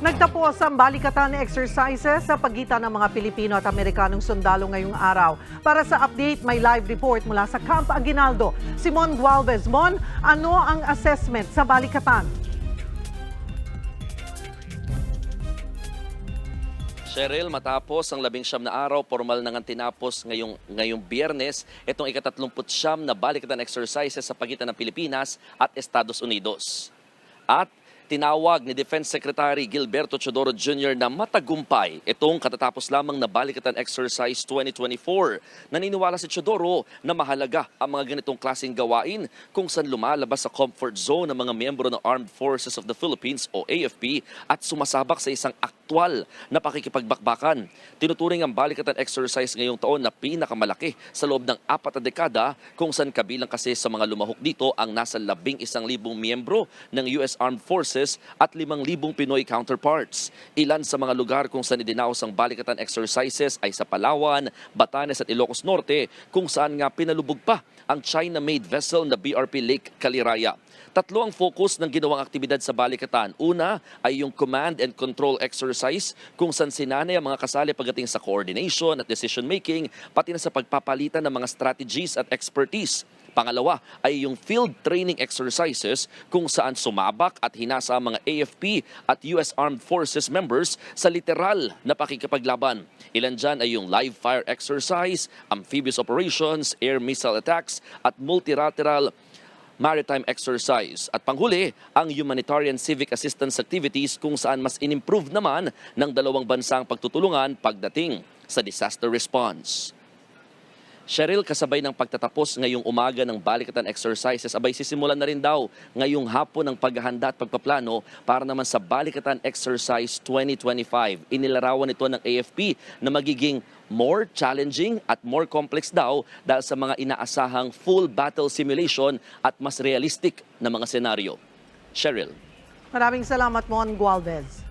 Nagtapos ang balikatan exercises sa pagitan ng mga Pilipino at Amerikanong sundalo ngayong araw. Para sa update, may live report mula sa Camp Aguinaldo. Simon Gualvez. Mon, ano ang assessment sa balikatan? Cheryl, matapos ang labing siyam na araw, formal na nga tinapos ngayong, ngayong biyernes itong ikatatlumput siyam na balikatan exercises sa pagitan ng Pilipinas at Estados Unidos. At tinawag ni Defense Secretary Gilberto Chodoro Jr. na matagumpay itong katatapos lamang na balikatan exercise 2024. Naniniwala si Chodoro na mahalaga ang mga ganitong klaseng gawain kung saan lumalabas sa comfort zone ng mga miyembro ng Armed Forces of the Philippines o AFP at sumasabak sa isang aktwal na pakikipagbakbakan. Tinuturing ang balikatan exercise ngayong taon na pinakamalaki sa loob ng apat na dekada kung saan kabilang kasi sa mga lumahok dito ang nasa labing isang libong miyembro ng US Armed Forces at limang libong Pinoy counterparts. Ilan sa mga lugar kung saan idinaos ang balikatan exercises ay sa Palawan, Batanes at Ilocos Norte kung saan nga pinalubog pa ang China-made vessel na BRP Lake Caliraya. Tatlo ang focus ng ginawang aktibidad sa balikatan. Una ay yung command and control exercise kung saan sinanay ang mga kasali pagdating sa coordination at decision making pati na sa pagpapalitan ng mga strategies at expertise. Pangalawa ay yung field training exercises kung saan sumabak at hinasa ang mga AFP at US Armed Forces members sa literal na pakikipaglaban. Ilan dyan ay yung live fire exercise, amphibious operations, air missile attacks at multilateral maritime exercise. At panghuli, ang humanitarian civic assistance activities kung saan mas inimprove naman ng dalawang bansang pagtutulungan pagdating sa disaster response. Cheryl, kasabay ng pagtatapos ngayong umaga ng balikatan exercises, abay sisimulan na rin daw ngayong hapon ng paghahanda at pagpaplano para naman sa balikatan exercise 2025. Inilarawan ito ng AFP na magiging more challenging at more complex daw dahil sa mga inaasahang full battle simulation at mas realistic na mga senaryo. Cheryl. Maraming salamat, Mon Gualvez.